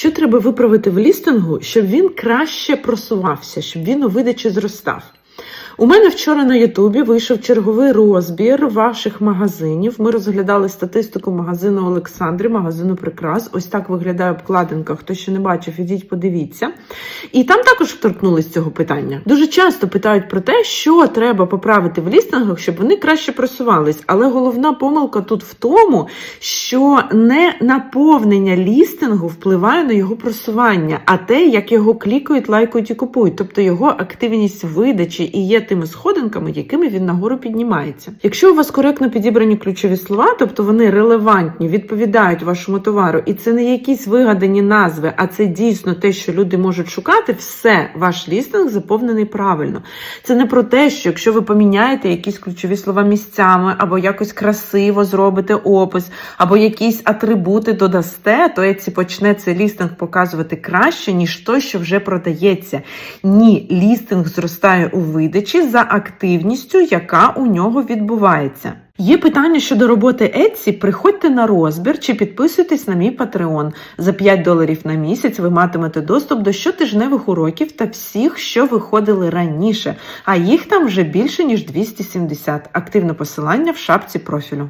Що треба виправити в лістингу, щоб він краще просувався, щоб він у видачі зростав? У мене вчора на Ютубі вийшов черговий розбір ваших магазинів. Ми розглядали статистику магазину Олександри, магазину Прикрас. Ось так виглядає обкладинка. Хто ще не бачив, ідіть, подивіться. І там також вторкнулись цього питання. Дуже часто питають про те, що треба поправити в лістингах, щоб вони краще просувались. Але головна помилка тут в тому, що не наповнення лістингу впливає на його просування, а те, як його клікають, лайкають і купують, тобто його активність видачі і є тими сходинками, якими він нагору піднімається. Якщо у вас коректно підібрані ключові слова, тобто вони релевантні, відповідають вашому товару, і це не якісь вигадані назви, а це дійсно те, що люди можуть шукати, все, ваш лістинг заповнений правильно. Це не про те, що якщо ви поміняєте якісь ключові слова місцями, або якось красиво зробите опис, або якісь атрибути додасте, то Etsy почне цей лістинг показувати краще, ніж той, що вже продається. Ні, лістинг зростає у видачі за активністю, яка у нього відбувається. Є питання щодо роботи Etsy, приходьте на розбір чи підписуйтесь на мій Patreon. За 5 доларів на місяць ви матимете доступ до щотижневих уроків та всіх, що виходили раніше, а їх там вже більше ніж 270. Активне посилання в шапці профілю.